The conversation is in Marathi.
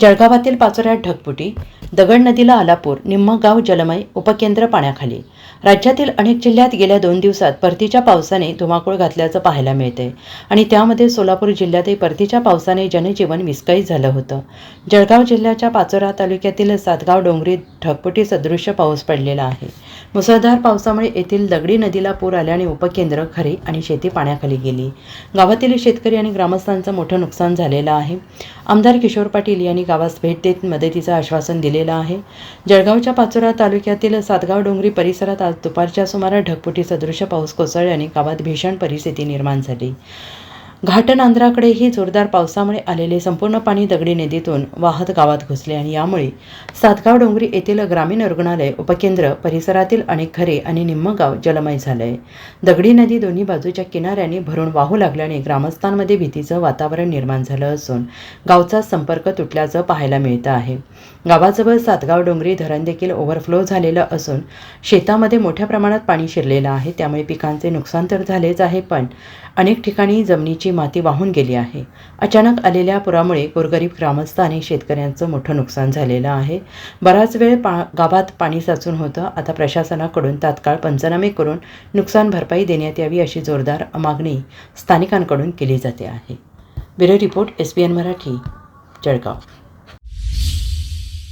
जळगावातील पाचोऱ्यात ढगपुटी दगड नदीला आलापूर निम्म गाव जलमय उपकेंद्र पाण्याखाली. राज्यातील अनेक जिल्ह्यात गेल्या दोन दिवसात परतीच्या पावसाने धुमाकूळ घातल्याचं पाहायला मिळते आणि त्यामध्ये सोलापूर जिल्ह्यातही परतीच्या पावसाने जनजीवन विस्कळीत झालं होतं. जळगाव जिल्ह्याच्या पाचोरा तालुक्यातील सातगाव डोंगरी ढगपुटी सदृश्य पाऊस पडलेला आहे. मुसळधार पावसामुळे येथील दगडी नदीला पूर आल्याने उपकेंद्र खरे आणि शेती पाण्याखाली गेली. गावातील शेतकरी आणि ग्रामस्थांचं मोठं नुकसान झालेलं आहे. आमदार किशोर पाटील यांनी गावास भेट देत मदतीचं आश्वासन दिलेलं आहे. जळगावच्या पाचोरा तालुक्यातील सातगाव डोंगरी परिसरात आज दुपारच्या सुमारास ढगपुटी सदृश पाऊस कोसळल्याने गावात भीषण परिस्थिती निर्माण झाली. घाटनांद्राकडेही जोरदार पावसामुळे आलेले संपूर्ण पाणी दगडी नदीतून वाहत गावात घुसले आणि यामुळे सातगाव डोंगरी येथील ग्रामीण रुग्णालय उपकेंद्र परिसरातील अनेक घरे आणि निम्म गाव जलमय झालंय. दगडी नदी दोन्ही बाजूच्या किनाऱ्याने भरून वाहू लागल्याने ग्रामस्थांमध्ये भीतीचं वातावरण निर्माण झालं असून गावचा संपर्क तुटल्याचं पाहायला मिळतं आहे. गावाजवळ सातगाव डोंगरी धरण देखील ओव्हरफ्लो झालेलं असून शेतामध्ये मोठ्या प्रमाणात पाणी शिरलेलं आहे. त्यामुळे पिकांचे नुकसान तर झालेच आहे पण अनेक ठिकाणी जमिनीची माती वाहून गेली आहे. अचानक आलेल्या पुरामुळे गोरगरीब ग्रामस्थ आणि शेतकऱ्यांचं मोठं नुकसान झालेलं आहे. बराच वेळ पा गावात पाणी साचून होतं. आता प्रशासनाकडून तात्काळ पंचनामे करून नुकसान भरपाई देण्यात यावी अशी जोरदार मागणी स्थानिकांकडून केली जाते आहे. Bureau report S B N Marathi Jalgaon.